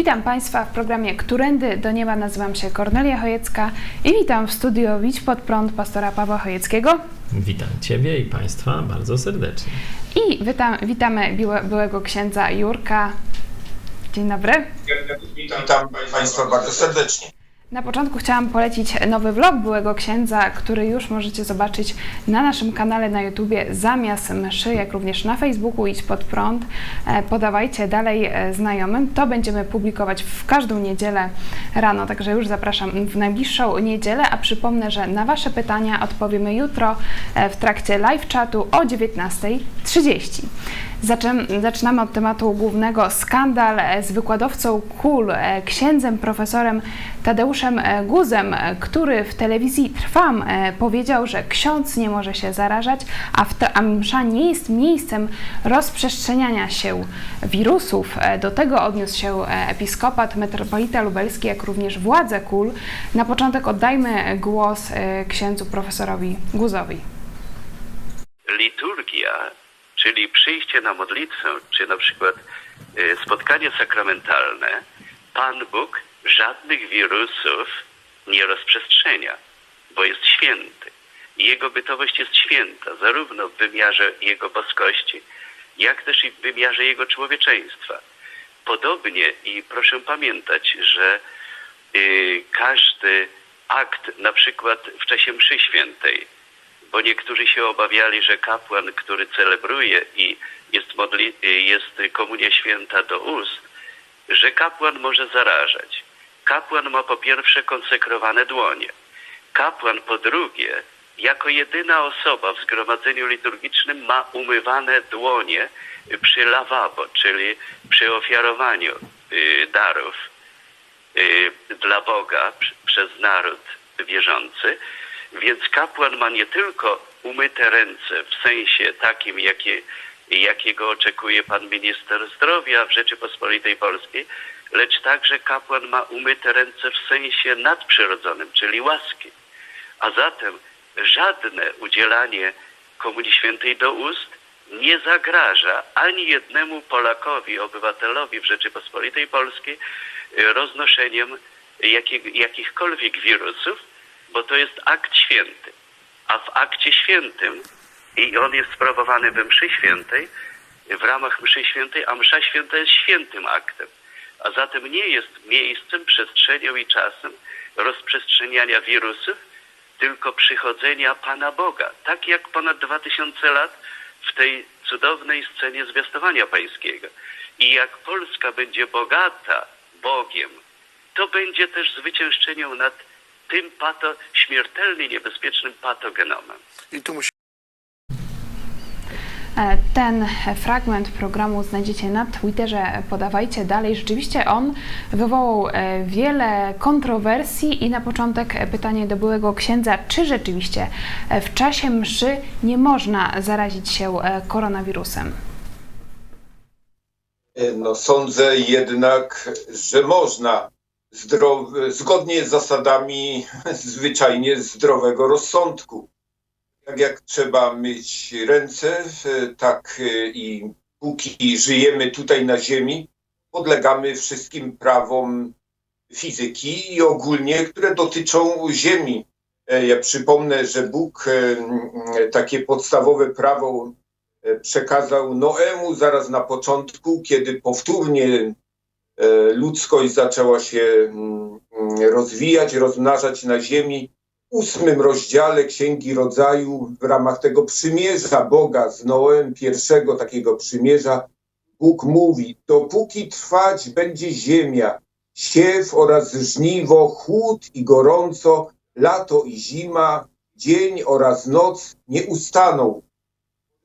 Witam Państwa w programie Którędy do Nieba. Nazywam się Kornelia Chojecka i witam w studio Widź pod prąd pastora Pawła Chojeckiego. Witam Ciebie i Państwa bardzo serdecznie. I witam, witamy byłego księdza Jurka. Dzień dobry. Witam Państwa bardzo serdecznie. Na początku chciałam polecić nowy vlog byłego księdza, który już możecie zobaczyć na naszym kanale na YouTubie zamiast mszy, jak również na Facebooku Idź Pod Prąd. E, Podawajcie dalej e, znajomym. To będziemy publikować w każdą niedzielę rano, także już zapraszam w najbliższą niedzielę, a przypomnę, że na Wasze pytania odpowiemy jutro e, w trakcie live chatu o 19.30. Zaczynamy od tematu głównego. Skandal e, z wykładowcą KUL, e, księdzem profesorem Tadeuszem e, Guzem, który w telewizji Trwam powiedział, że ksiądz nie może się zarażać, a, w a msza nie jest miejscem rozprzestrzeniania się wirusów. Do tego odniósł się episkopat, metropolita lubelski, jak również władze KUL. Na początek oddajmy głos księdzu profesorowi Guzowi. liturgia, czyli przyjście na modlitwę, czy na przykład y, spotkanie sakramentalne, Pan Bóg żadnych wirusów nie rozprzestrzenia, bo jest święty. Jego bytowość jest święta, zarówno w wymiarze Jego boskości, jak też i w wymiarze Jego człowieczeństwa. Podobnie i proszę pamiętać, że y, każdy akt, na przykład w czasie mszy świętej, bo niektórzy się obawiali, że kapłan, który celebruje i jest, modli, jest komunia święta do ust, że kapłan może zarażać. Kapłan ma po pierwsze konsekrowane dłonie. Kapłan po drugie, jako jedyna osoba w zgromadzeniu liturgicznym ma umywane dłonie przy lawabo, czyli przy ofiarowaniu y, darów y, dla Boga pr- przez naród wierzący. Więc kapłan ma nie tylko umyte ręce w sensie takim, jakie, jakiego oczekuje pan minister zdrowia w Rzeczypospolitej Polskiej, lecz także kapłan ma umyte ręce w sensie nadprzyrodzonym, czyli łaski. A zatem żadne udzielanie Komunii Świętej do ust nie zagraża ani jednemu Polakowi, obywatelowi w Rzeczypospolitej Polskiej roznoszeniem jakich, jakichkolwiek wirusów, bo to jest akt święty. A w akcie świętym, i on jest sprawowany we mszy świętej, w ramach mszy świętej, a msza święta jest świętym aktem. A zatem nie jest miejscem, przestrzenią i czasem rozprzestrzeniania wirusów, tylko przychodzenia Pana Boga. Tak jak ponad dwa tysiące lat w tej cudownej scenie zwiastowania pańskiego. I jak Polska będzie bogata Bogiem, to będzie też zwyciężczeniem nad tym pato, śmiertelnie niebezpiecznym patogenomem. I tu musi E, Ten fragment programu znajdziecie na Twitterze, podawajcie dalej. Rzeczywiście on wywołał e, wiele kontrowersji i na początek pytanie do byłego księdza, czy rzeczywiście e, w czasie mszy nie można zarazić się koronawirusem? No sądzę jednak, że można zdrow, zgodnie z zasadami zwyczajnie zdrowego rozsądku. Tak jak trzeba myć ręce, tak i póki żyjemy tutaj na ziemi, podlegamy wszystkim prawom fizyki i ogólnie, które dotyczą ziemi. E, Ja przypomnę, że Bóg e, takie podstawowe prawo e, przekazał Noemu zaraz na początku, kiedy powtórnie e, ludzkość zaczęła się mm, rozwijać, rozmnażać na ziemi. W ósmym rozdziale Księgi Rodzaju w ramach tego przymierza Boga z Noem, pierwszego takiego przymierza, Bóg mówi, dopóki trwać będzie ziemia, siew oraz żniwo, chłód i gorąco, lato i zima, dzień oraz noc nie ustaną.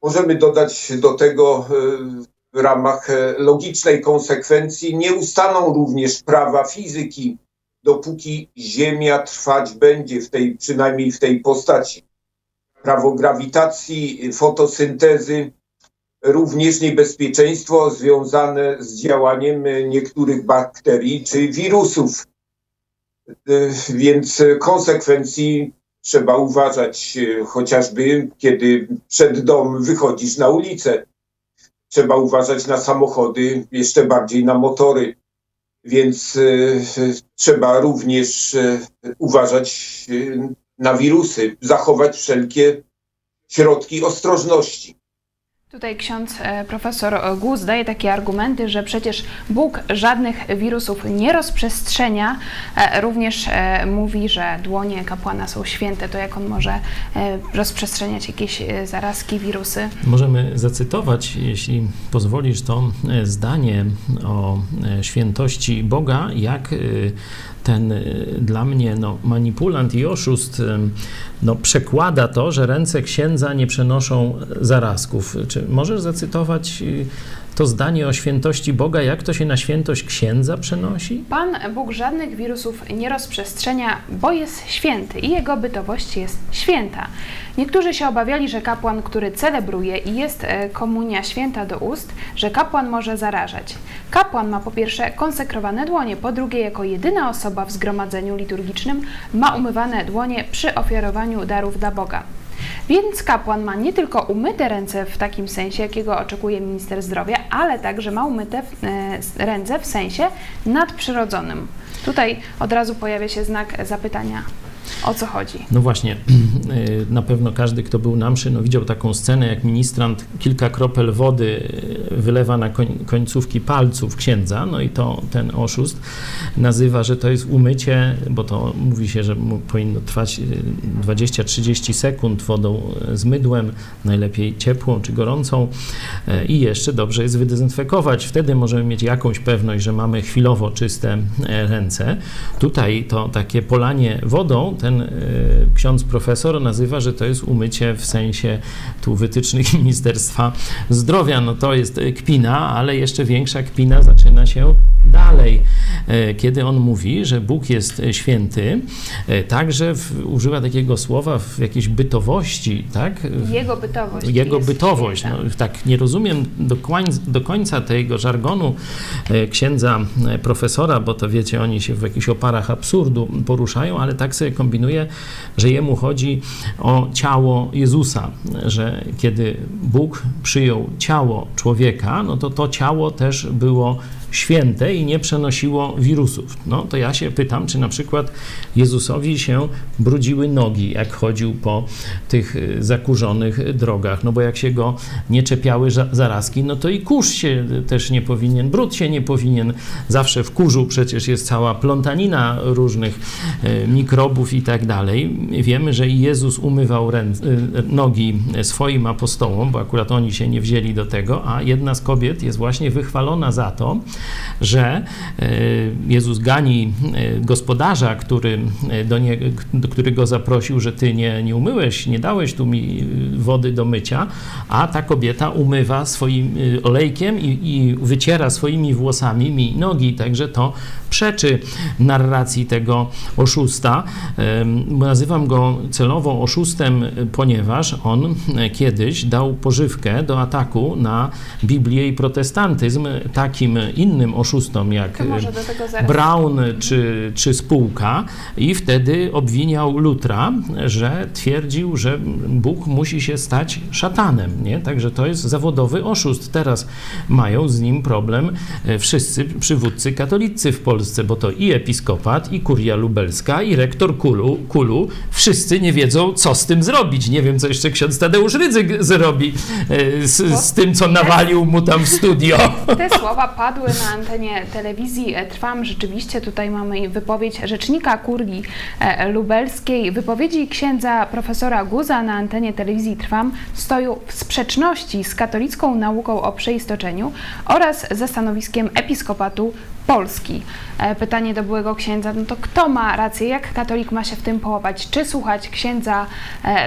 Możemy dodać do tego e, w ramach e, logicznej konsekwencji, nie ustaną również prawa fizyki, dopóki Ziemia trwać będzie, w tej, przynajmniej w tej postaci. Prawo grawitacji, fotosyntezy, również niebezpieczeństwo związane z działaniem e, niektórych bakterii czy wirusów. E, Więc konsekwencji trzeba uważać, chociażby kiedy przed dom wychodzisz na ulicę. Trzeba uważać na samochody, jeszcze bardziej na motory. więc e, trzeba również e, uważać na wirusy, zachować wszelkie środki ostrożności. Tutaj ksiądz e, profesor Guz daje takie argumenty, że przecież Bóg żadnych wirusów nie rozprzestrzenia. E, Również e, mówi, że dłonie kapłana są święte. To jak on może rozprzestrzeniać jakieś zarazki, wirusy? Możemy zacytować, jeśli pozwolisz, to zdanie o świętości Boga, jak ten e, dla mnie no, manipulant i oszust no, przekłada to, że ręce księdza nie przenoszą zarazków. Czy możesz zacytować e, to zdanie o świętości Boga, jak to się na świętość księdza przenosi? Pan Bóg żadnych wirusów nie rozprzestrzenia, bo jest święty i jego bytowość jest święta. Niektórzy się obawiali, że kapłan, który celebruje i jest e, komunia święta do ust, że kapłan może zarażać. Kapłan ma po pierwsze konsekrowane dłonie, po drugie jako jedyna osoba w zgromadzeniu liturgicznym ma umywane dłonie przy ofiarowaniu darów dla Boga. Więc kapłan ma nie tylko umyte ręce w takim sensie, jakiego oczekuje minister zdrowia, ale także ma umyte e, ręce w sensie nadprzyrodzonym. Tutaj od razu pojawia się znak zapytania, o co chodzi. No właśnie, y, na pewno każdy, kto był na mszy, no widział taką scenę, jak ministrant kilka kropel wody y, wylewa na koń, końcówki palców księdza, no i to ten oszust nazywa, że to jest umycie, bo to mówi się, że powinno trwać y, 20-30 sekund wodą z mydłem, najlepiej ciepłą czy gorącą i jeszcze dobrze jest wydezynfekować. Wtedy możemy mieć jakąś pewność, że mamy chwilowo czyste e, ręce. Tutaj to takie polanie wodą, ten y, ksiądz profesor nazywa, że to jest umycie w sensie tu wytycznych Ministerstwa Zdrowia. No to jest y, kpina, ale jeszcze większa kpina zaczyna się dalej, y, kiedy on mówi, że Bóg jest święty, także w, używa takiego słowa w jakiejś bytowości, tak? Jego bytowość. jego bytowość. No, tak, nie rozumiem do, końca, do końca tego żargonu księdza profesora, bo to wiecie, oni się w jakichś oparach absurdu poruszają, ale tak sobie kombinuję, że jemu chodzi o ciało Jezusa, że kiedy Bóg przyjął ciało człowieka, no to to ciało też było święte i nie przenosiło wirusów. No to ja się pytam, czy na przykład Jezusowi się brudziły nogi, jak chodził po tych y, zakurzonych drogach, no bo jak się go nie czepiały za- zarazki, no to i kurz się też nie powinien, brud się nie powinien. Zawsze w kurzu przecież jest cała plątanina różnych y, mikrobów i tak dalej. Wiemy, że i Jezus umywał ręce, nogi swoim apostołom, bo akurat oni się nie wzięli do tego, a jedna z kobiet jest właśnie wychwalona za to, że e, Jezus gani e, gospodarza, który, e, do nie, który go zaprosił, że ty nie, nie umyłeś, nie dałeś tu mi wody do mycia, a ta kobieta umywa swoim olejkiem i, i wyciera swoimi włosami mi nogi, także to przeczy narracji tego oszusta. Nazywam go celowo oszustem, ponieważ on kiedyś dał pożywkę do ataku na Biblię i protestantyzm takim innym oszustom jak. Brown czy, czy spółka i wtedy obwiniał Lutra, że twierdził, że Bóg musi się stać szatanem. Nie? Także to jest zawodowy oszust. Teraz mają z nim problem e, wszyscy przywódcy katolicy w Polsce, bo to i episkopat, i kuria lubelska, i rektor Kulu, Kulu. Wszyscy nie wiedzą, co z tym zrobić. Nie wiem, co jeszcze ksiądz Tadeusz Rydzyk zrobi e, z, z tym, co nawalił mu tam w studio. Te słowa padły na antenie telewizji e, Trwam. Rzeczywiście tutaj mamy wypowiedź rzecznika kurii e, lubelskiej. Wypowiedzi księdza profesora Guza na antenie telewizji Trwam stoją w sprzeczności z katolicką nauką o przeistoczeniu oraz ze stanowiskiem episkopatu Polski. E, Pytanie do byłego księdza, no to kto ma rację, jak katolik ma się w tym połapać? Czy słuchać księdza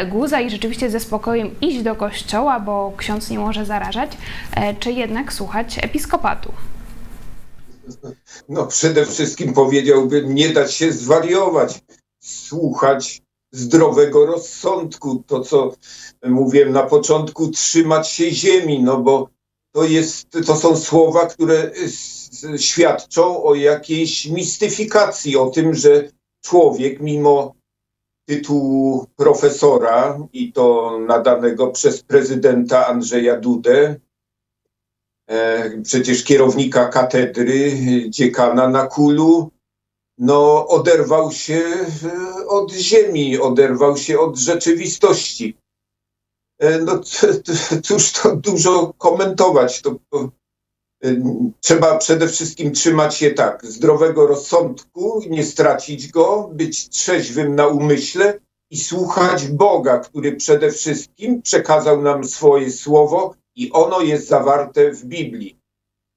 Guza i rzeczywiście ze spokojem iść do kościoła, bo ksiądz nie może zarażać, czy jednak słuchać episkopatu? No przede wszystkim powiedziałbym, nie dać się zwariować, słuchać zdrowego rozsądku, to co mówiłem na początku, trzymać się ziemi, no bo to, jest, to są słowa, które świadczą o jakiejś mistyfikacji, o tym, że człowiek mimo tytułu profesora i to nadanego przez prezydenta Andrzeja Dudę, przecież kierownika katedry, dziekana na kulu, no oderwał się e, od ziemi, oderwał się od rzeczywistości. E, No cóż to dużo komentować. To, to, e, trzeba przede wszystkim trzymać się tak, zdrowego rozsądku, nie stracić go, być trzeźwym na umyśle i słuchać Boga, który przede wszystkim przekazał nam swoje słowo i ono jest zawarte w Biblii.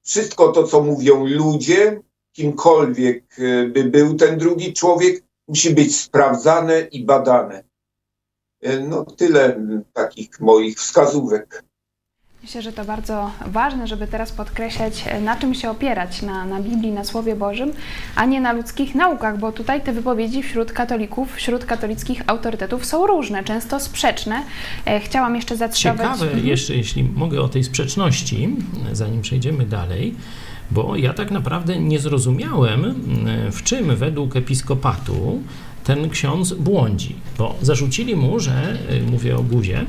Wszystko to, co mówią ludzie, kimkolwiek e, by był ten drugi człowiek, musi być sprawdzane i badane. E, No tyle takich moich wskazówek. Myślę, że to bardzo ważne, żeby teraz podkreślać, e, na czym się opierać, na, na Biblii, na Słowie Bożym, a nie na ludzkich naukach, bo tutaj te wypowiedzi wśród katolików, wśród katolickich autorytetów są różne, często sprzeczne. E, Chciałam jeszcze zacytować... Ciekawe Mhm. jeszcze, jeśli mogę o tej sprzeczności, zanim przejdziemy dalej, bo ja tak naprawdę nie zrozumiałem, mm, w czym według episkopatu ten ksiądz błądzi, bo zarzucili mu, że, y, mówię o Guzie,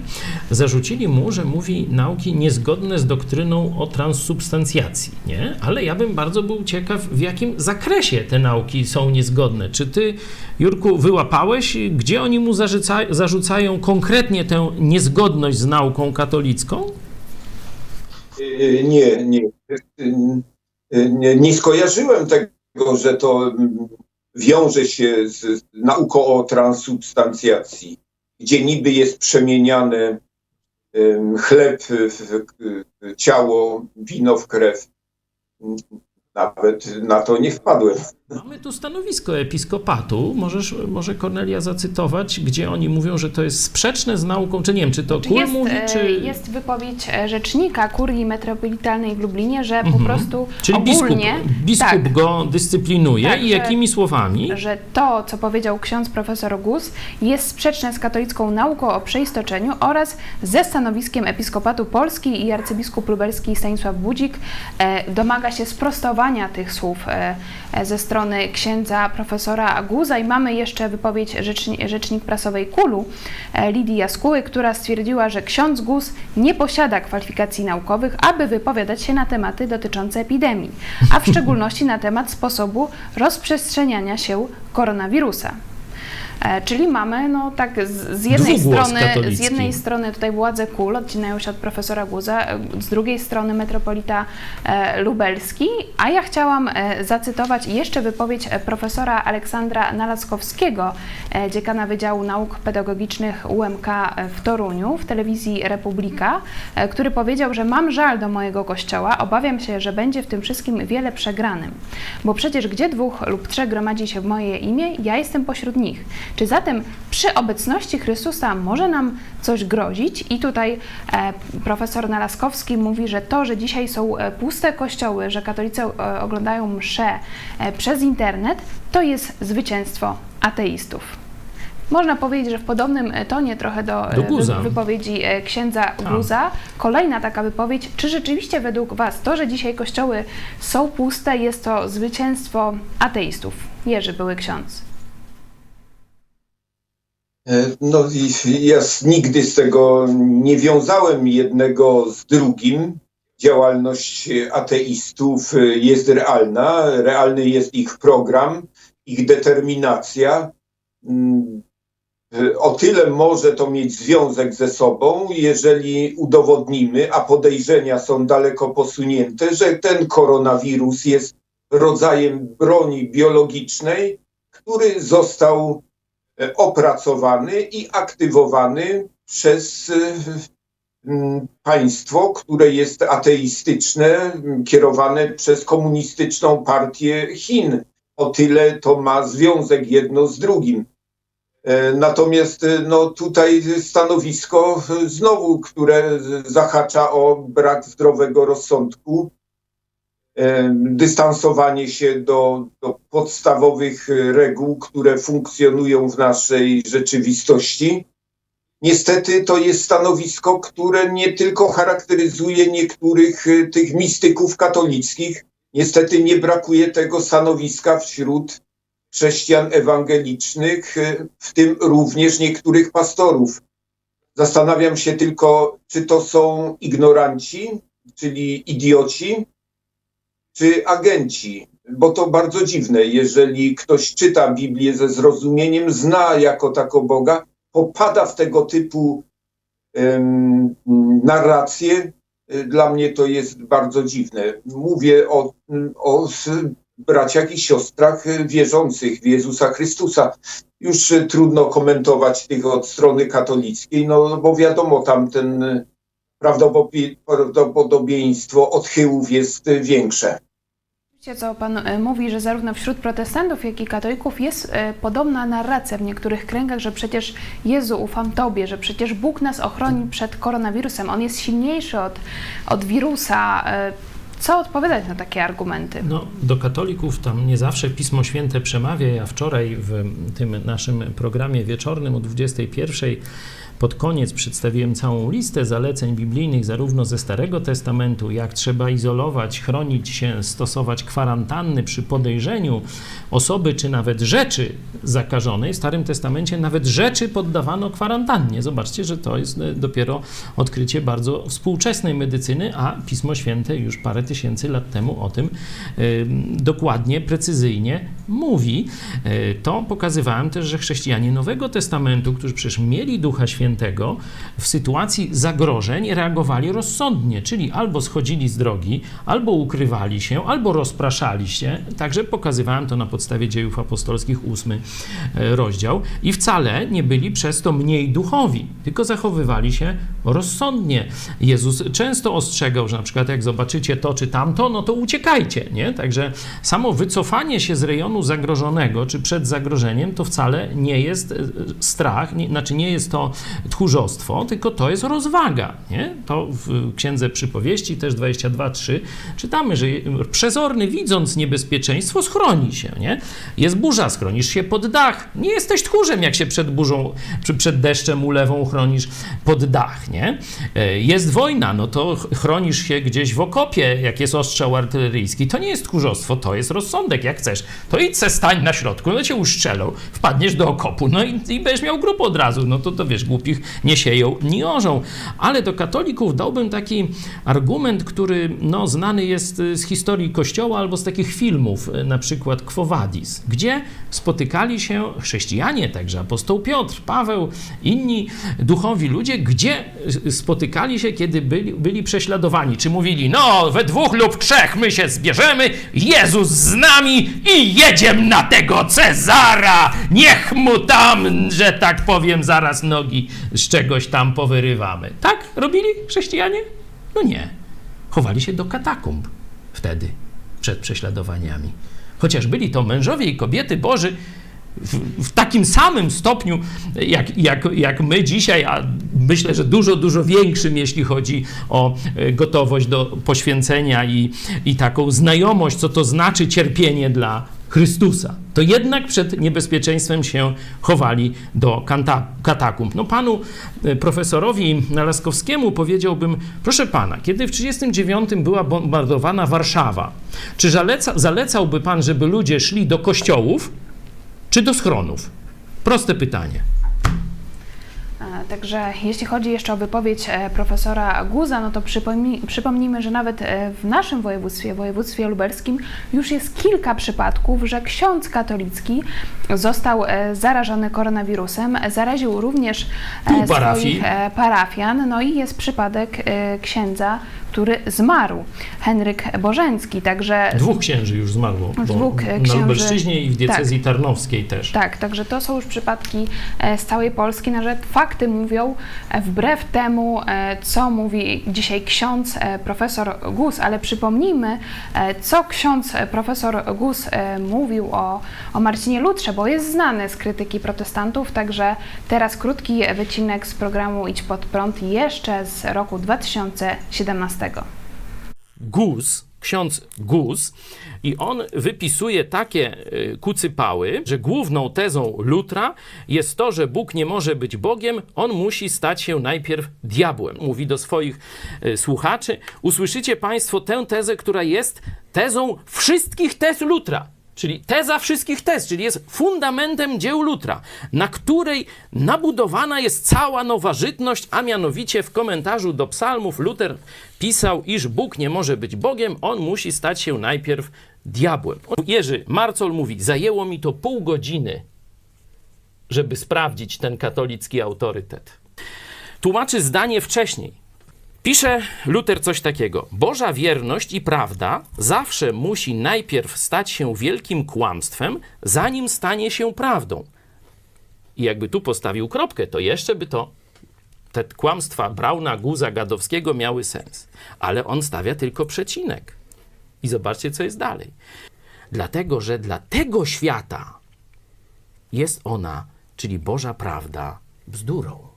zarzucili mu, że mówi nauki niezgodne z doktryną o transsubstancjacji, nie? Ale ja bym bardzo był ciekaw, w jakim zakresie te nauki są niezgodne. Czy ty, Jurku, wyłapałeś, gdzie oni mu zarzuca, zarzucają konkretnie tę niezgodność z nauką katolicką? E, Nie, nie. E, Nie, nie skojarzyłem tego, że to mm, wiąże się z nauką o transubstancjacji, gdzie niby jest przemieniane em, chleb w ciało, wino w krew. Nawet na to nie wpadłem. Mamy tu stanowisko episkopatu. Możesz, może Kornelia zacytować, gdzie oni mówią, że to jest sprzeczne z nauką, czy nie wiem, czy to Kul jest, mówi, e, czy... jest wypowiedź e, rzecznika kurii metropolitalnej w Lublinie, że po Mhm. prostu Czyli biskup, ogólnie biskup tak, go dyscyplinuje Tak, i że- jakimi słowami? że to, co powiedział ksiądz profesor Gus, jest sprzeczne z katolicką nauką o przeistoczeniu oraz ze stanowiskiem Episkopatu Polski i arcybiskup lubelski Stanisław Budzik e, domaga się sprostowania tych słów e, e, ze strony księdza profesora Guza i mamy jeszcze wypowiedź rzeczni, rzecznik prasowej Kulu e, Lidii Jaskuły, która stwierdziła, że ksiądz Gus nie posiada kwalifikacji naukowych, aby wypowiadać się na tematy dotyczące epidemii, a w szczególności na temat sposobu rozprzestrzeniania się koronawirusa. E, Czyli mamy no tak z, z jednej strony z jednej strony tutaj władze KUL odcinają się od profesora Guza, e, z drugiej strony metropolita e, lubelski, a ja chciałam zacytować jeszcze wypowiedź profesora Aleksandra Nalaskowskiego, dziekana Wydziału Nauk Pedagogicznych UMK w Toruniu w telewizji Republika, który powiedział, że mam żal do mojego kościoła, obawiam się, że będzie w tym wszystkim wiele przegranym, bo przecież gdzie dwóch lub trzech gromadzi się w moje imię, ja jestem pośród nich. Czy zatem przy obecności Chrystusa może nam coś grozić? I tutaj e, profesor Nalaskowski mówi, że to, że dzisiaj są e, puste kościoły, że katolicy e, oglądają msze przez internet, to jest zwycięstwo ateistów. Można powiedzieć, że w podobnym tonie trochę do, Do wypowiedzi księdza A. Guza. Kolejna taka wypowiedź. Czy rzeczywiście według Was to, że dzisiaj kościoły są puste, jest to zwycięstwo ateistów? Jerzy były ksiądz. E, No ja nigdy z tego nie wiązałem jednego z drugim. Działalność ateistów e, jest realna, realny jest ich program, ich determinacja. Mm, e, O tyle może to mieć związek ze sobą, jeżeli udowodnimy, a podejrzenia są daleko posunięte, że ten koronawirus jest rodzajem broni biologicznej, który został opracowany i aktywowany przez e, państwo, które jest ateistyczne, kierowane przez komunistyczną partię Chin. O tyle to ma związek jedno z drugim. E, Natomiast e, no, tutaj stanowisko e, znowu, które zahacza o brak zdrowego rozsądku, e, dystansowanie się do, do podstawowych e, reguł, które funkcjonują w naszej rzeczywistości. Niestety to jest stanowisko, które nie tylko charakteryzuje niektórych e, tych mistyków katolickich. Niestety nie brakuje tego stanowiska wśród chrześcijan ewangelicznych, e, w tym również niektórych pastorów. Zastanawiam się tylko, czy to są ignoranci, czyli idioci, czy agenci? Bo to bardzo dziwne, jeżeli ktoś czyta Biblię ze zrozumieniem, zna jako tako Boga, popada w tego typu narracje, dla mnie to jest bardzo dziwne. Mówię o, o braciach i siostrach wierzących w Jezusa Chrystusa. Już trudno komentować tych od strony katolickiej, no bo wiadomo, tam ten prawdopodobieństwo odchyłów jest y, większe. Wiecie, co Pan e, mówi, że zarówno wśród protestantów, jak i katolików jest e, podobna narracja w niektórych kręgach, że przecież Jezu, ufam Tobie, że przecież Bóg nas ochroni przed koronawirusem. On jest silniejszy od, od wirusa. Co odpowiadać na takie argumenty? No, do katolików tam nie zawsze Pismo Święte przemawia. Ja wczoraj w tym naszym programie wieczornym o 21 pod koniec przedstawiłem całą listę zaleceń biblijnych, zarówno ze Starego Testamentu, jak trzeba izolować, chronić się, stosować kwarantanny przy podejrzeniu osoby czy nawet rzeczy zakażonej. W Starym Testamencie nawet rzeczy poddawano kwarantannie. Zobaczcie, że to jest e, dopiero odkrycie bardzo współczesnej medycyny, a Pismo Święte już parę tysięcy lat temu o tym y, dokładnie, precyzyjnie mówi. Y, To pokazywałem też, że chrześcijanie Nowego Testamentu, którzy przecież mieli Ducha Świętego, w sytuacji zagrożeń reagowali rozsądnie, czyli albo schodzili z drogi, albo ukrywali się, albo rozpraszali się. Także pokazywałem to na podstawie dziejów apostolskich, ósmy e, rozdział. I wcale nie byli przez to mniej duchowi, tylko zachowywali się rozsądnie. Jezus często ostrzegał, że na przykład jak zobaczycie to czy tamto, no to uciekajcie, nie? Także samo wycofanie się z rejonu zagrożonego, czy przed zagrożeniem, to wcale nie jest e, strach, nie, znaczy nie jest to tchórzostwo, tylko to jest rozwaga, nie? To w Księdze Przypowieści, też 22.3, czytamy, że przezorny widząc niebezpieczeństwo schroni się, nie? Jest burza, schronisz się pod dach. Nie jesteś tchórzem, jak się przed burzą, czy przed deszczem ulewą chronisz pod dach, nie? E, Jest wojna, no to ch- chronisz się gdzieś w okopie, jak jest ostrzał artyleryjski. To nie jest tchórzostwo, to jest rozsądek, jak chcesz. To idź se stań na środku, no cię uszczelą, wpadniesz do okopu, no i, i będziesz miał grupę od razu, no to, to wiesz, głupich nie sieją, nie orzą. Ale do katolików dałbym taki argument, który no, znany jest y, z historii Kościoła albo z takich filmów, y, na przykład Quo Vadis, gdzie spotykali się chrześcijanie, także apostoł Piotr, Paweł, inni duchowi ludzie, gdzie y, spotykali się, kiedy byli, byli prześladowani. Czy mówili, no we dwóch lub trzech my się zbierzemy, Jezus z nami i jedziemy na tego Cezara, niech mu tam, że tak powiem, zaraz nogi z czegoś tam powyrywamy. Tak robili chrześcijanie? No nie. Chowali się do katakumb wtedy, przed prześladowaniami. Chociaż byli to mężowie i kobiety Boży w, w takim samym stopniu, jak, jak, jak my dzisiaj, a myślę, że dużo, dużo większym, jeśli chodzi o e, gotowość do poświęcenia i, i taką znajomość, co to znaczy cierpienie dla Chrystusa, to jednak przed niebezpieczeństwem się chowali do katakumb. No panu e, profesorowi Nalaskowskiemu powiedziałbym, proszę pana, kiedy w 1939 była bombardowana Warszawa, czy zaleca, zalecałby pan, żeby ludzie szli do kościołów, czy do schronów? Proste pytanie. Także jeśli chodzi jeszcze o wypowiedź e, profesora Guza, no to przypomnij, przypomnijmy, że nawet e, w naszym województwie, województwie lubelskim, już jest kilka przypadków, że ksiądz katolicki został e, zarażony koronawirusem, zaraził również Pół swoich parafian, no i jest przypadek księdza, który zmarł, Henryk Bożencki, także Dwóch księży już zmarło, Dwóch, e, na księży. Lubelszczyźnie i w diecezji tarnowskiej też. Tak, także to są już przypadki e, z całej Polski, na że fakty mówią e, wbrew temu, e, co mówi dzisiaj ksiądz profesor Gus, ale przypomnijmy, co ksiądz profesor Gus mówił o, o Marcinie Lutrze, bo jest znany z krytyki protestantów, także teraz krótki wycinek z programu Idź Pod Prąd jeszcze z roku 2017. Gus, ksiądz Gus, i on wypisuje takie y, kucypały, że główną tezą Lutra jest to, że Bóg nie może być Bogiem, on musi stać się najpierw diabłem. Mówi do swoich y, słuchaczy: Usłyszycie Państwo tę tezę, która jest tezą wszystkich tez Lutra. Czyli teza wszystkich tez, czyli jest fundamentem dzieł Lutra, na której nabudowana jest cała noważytność, a mianowicie w komentarzu do psalmów Luter pisał, iż Bóg nie może być Bogiem, on musi stać się najpierw diabłem. Jerzy Marcol mówi, zajęło mi to pół godziny, żeby sprawdzić ten katolicki autorytet. Tłumaczy zdanie wcześniej. Pisze Luter coś takiego. Boża wierność i prawda zawsze musi najpierw stać się wielkim kłamstwem, zanim stanie się prawdą. I jakby tu postawił kropkę, to jeszcze by to te kłamstwa Brauna, Guza, Gadowskiego miały sens. Ale on stawia tylko przecinek. I zobaczcie, co jest dalej. Dlatego, że dla tego świata jest ona, czyli Boża prawda, bzdurą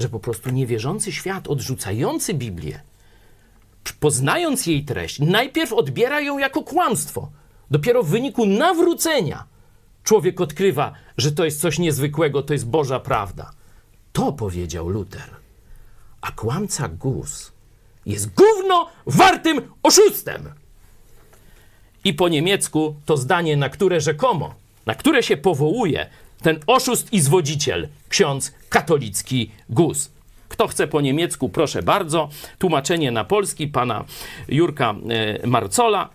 że po prostu niewierzący świat, odrzucający Biblię, poznając jej treść, najpierw odbiera ją jako kłamstwo. Dopiero w wyniku nawrócenia człowiek odkrywa, że to jest coś niezwykłego, to jest Boża prawda. To powiedział Luter. A kłamca Gus jest gówno wartym oszustem. I po niemiecku to zdanie, na które rzekomo, na które się powołuje ten oszust i zwodziciel, ksiądz katolicki Gus. Kto chce po niemiecku, proszę bardzo. Tłumaczenie na polski pana Jurka e, Marcola.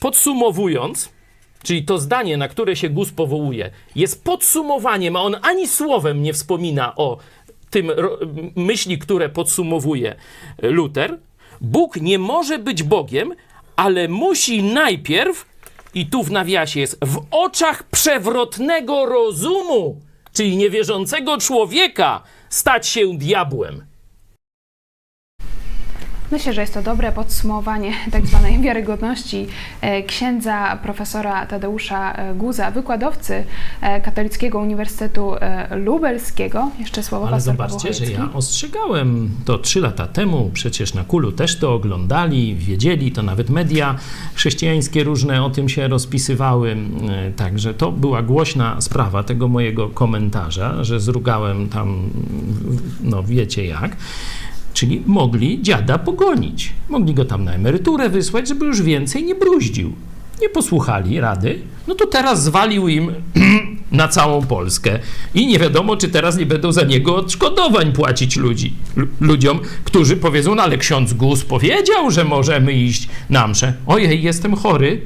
Podsumowując, czyli to zdanie, na które się Gus powołuje, jest podsumowaniem, a on ani słowem nie wspomina o tym myśli, które podsumowuje Luter. Bóg nie może być Bogiem, ale musi najpierw, i tu w nawiasie jest, w oczach przewrotnego rozumu, czyli niewierzącego człowieka, stać się diabłem. Myślę, że jest to dobre podsumowanie tak zwanej wiarygodności e, księdza profesora Tadeusza e, Guza, wykładowcy e, Katolickiego Uniwersytetu Lubelskiego. Jeszcze słowo Ale zobaczcie, że ja ostrzegałem to trzy lata temu, przecież na Kulu też to oglądali, wiedzieli, to nawet media chrześcijańskie różne o tym się rozpisywały. Także to była głośna sprawa tego mojego komentarza, że zrugałem tam, no wiecie jak. Czyli mogli dziada pogonić. Mogli go tam na emeryturę wysłać, żeby już więcej nie bruździł. Nie posłuchali rady, no to teraz zwalił im na całą Polskę. I nie wiadomo, czy teraz nie będą za niego odszkodowań płacić ludzi, lu- ludziom, którzy powiedzą, no ale ksiądz Guz powiedział, że możemy iść na mszę. Ojej, jestem chory.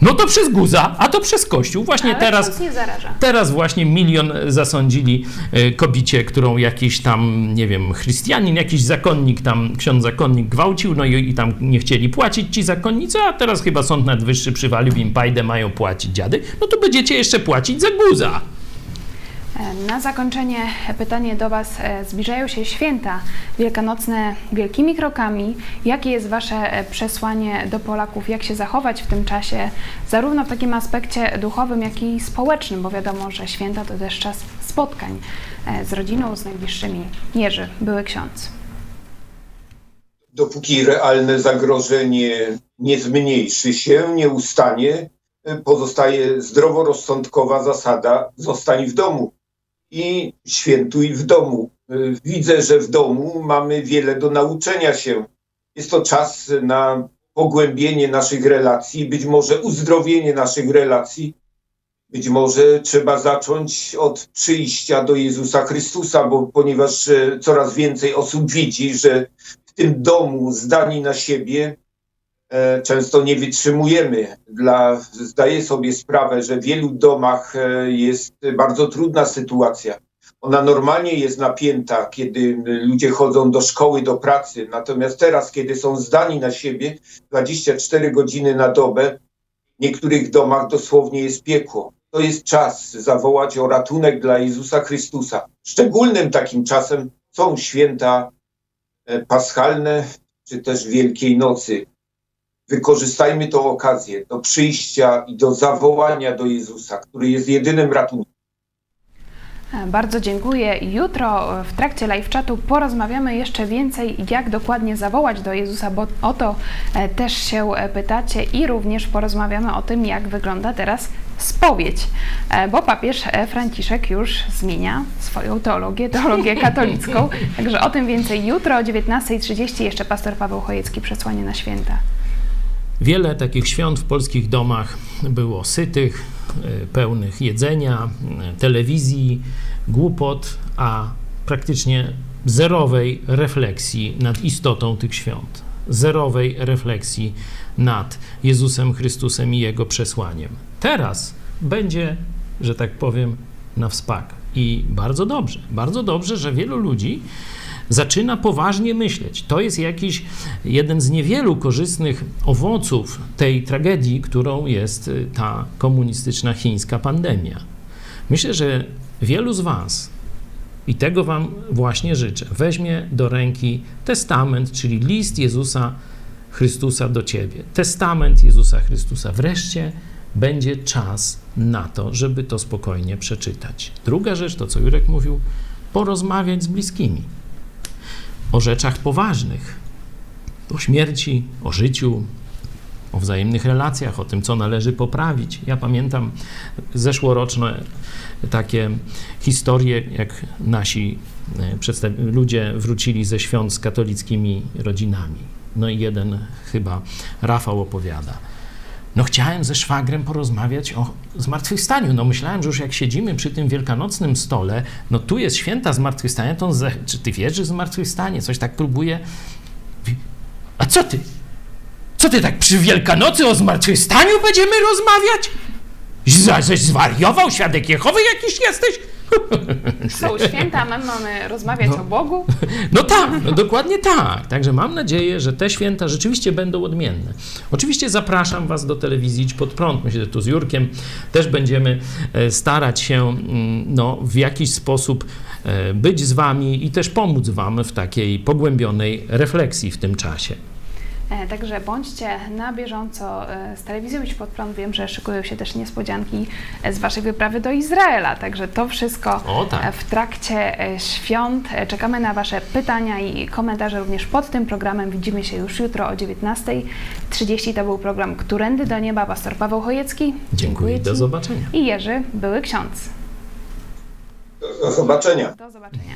No to przez Guza, a to przez Kościół. Właśnie Ale teraz... nie zaraża. Teraz właśnie milion zasądzili e, kobicie, którą jakiś tam, nie wiem, chrystianin, jakiś zakonnik tam, ksiądz zakonnik gwałcił, no i, i tam nie chcieli płacić ci zakonnicy, a teraz chyba Sąd Najwyższy przywalił im pajdę, mają płacić dziady, no to będziecie jeszcze płacić za guza. Na zakończenie pytanie do Was. E, Zbliżają się święta wielkanocne wielkimi krokami. Jakie jest Wasze e, przesłanie do Polaków? Jak się zachować w tym czasie, zarówno w takim aspekcie duchowym, jak i społecznym, bo wiadomo, że święta to też czas spotkań e, z rodziną, z najbliższymi. Jerzy, były ksiądz. dopóki realne zagrożenie nie zmniejszy się, nie ustanie, pozostaje zdroworozsądkowa zasada zostań w domu i świętuj w domu. Widzę, że w domu mamy wiele do nauczenia się. Jest to czas na pogłębienie naszych relacji, być może uzdrowienie naszych relacji. Być może trzeba zacząć od przyjścia do Jezusa Chrystusa, bo ponieważ e, coraz więcej osób widzi, że w tym domu zdani na siebie często nie wytrzymujemy. Dla, zdaję sobie sprawę, że w wielu domach e, jest bardzo trudna sytuacja. Ona normalnie jest napięta, kiedy ludzie chodzą do szkoły, do pracy. Natomiast teraz, kiedy są zdani na siebie 24 godziny na dobę, w niektórych domach dosłownie jest piekło. To jest czas zawołać o ratunek dla Jezusa Chrystusa. Szczególnym takim czasem są święta e, paschalne, czy też Wielkiej Nocy. Wykorzystajmy tę okazję do przyjścia i do zawołania do Jezusa, który jest jedynym ratunkiem. Bardzo dziękuję. Jutro w trakcie live chatu porozmawiamy jeszcze więcej, jak dokładnie zawołać do Jezusa, bo o to e, też się e, pytacie i również porozmawiamy o tym, jak wygląda teraz spowiedź, E, bo papież Franciszek już zmienia swoją teologię, teologię katolicką. Także o tym więcej jutro o 19.30 jeszcze pastor Paweł Chojecki, przesłanie na święta. Wiele takich świąt w polskich domach było sytych, e, pełnych jedzenia, e, telewizji, głupot, a praktycznie zerowej refleksji nad istotą tych świąt, zerowej refleksji nad Jezusem Chrystusem i Jego przesłaniem. Teraz będzie, że tak powiem, na wspak. I bardzo dobrze, bardzo dobrze, że wielu ludzi zaczyna poważnie myśleć. To jest jakiś jeden z niewielu korzystnych owoców tej tragedii, którą jest y, ta komunistyczna chińska pandemia. Myślę, że wielu z Was, i tego Wam właśnie życzę, weźmie do ręki testament, czyli list Jezusa Chrystusa do Ciebie. Testament Jezusa Chrystusa. Wreszcie będzie czas na to, żeby to spokojnie przeczytać. Druga rzecz, to co Jurek mówił, porozmawiać z bliskimi o rzeczach poważnych, o śmierci, o życiu, o wzajemnych relacjach, o tym, co należy poprawić. Ja pamiętam zeszłoroczne takie historie, jak nasi e, ludzie wrócili ze świąt z katolickimi rodzinami. No i jeden chyba Rafał opowiada. No chciałem ze szwagrem porozmawiać o zmartwychwstaniu. No myślałem, że już jak siedzimy przy tym wielkanocnym stole, no tu jest święta zmartwychwstania, to on ze, czy ty wierzysz w zmartwychwstanie? Coś tak próbuje. A co ty? Co ty tak przy Wielkanocy o zmartwychwstaniu będziemy rozmawiać? Za- Żeś zwariował? Świadek Jehowy jakiś jesteś? Są święta, my mamy rozmawiać No. o Bogu. No tak, no dokładnie tak. Także mam nadzieję, że te święta rzeczywiście będą odmienne. Oczywiście zapraszam Was do telewizji Idź Pod Prąd. Myślę, że tu z Jurkiem też będziemy e, starać się mm, no, w jakiś sposób e, być z Wami i też pomóc Wam w takiej pogłębionej refleksji w tym czasie. E, Także bądźcie na bieżąco e, z telewizją Idź Pod Prąd. Wiem, że szykują się też niespodzianki e, z Waszej wyprawy do Izraela. Także to wszystko O, tak. w trakcie świąt. Czekamy na Wasze pytania i komentarze również pod tym programem. Widzimy się już jutro o 19.30. To był program Którędy do Nieba. Pastor Paweł Chojecki. Dziękuję, do zobaczenia. I Jerzy, były ksiądz. Do zobaczenia. Do zobaczenia.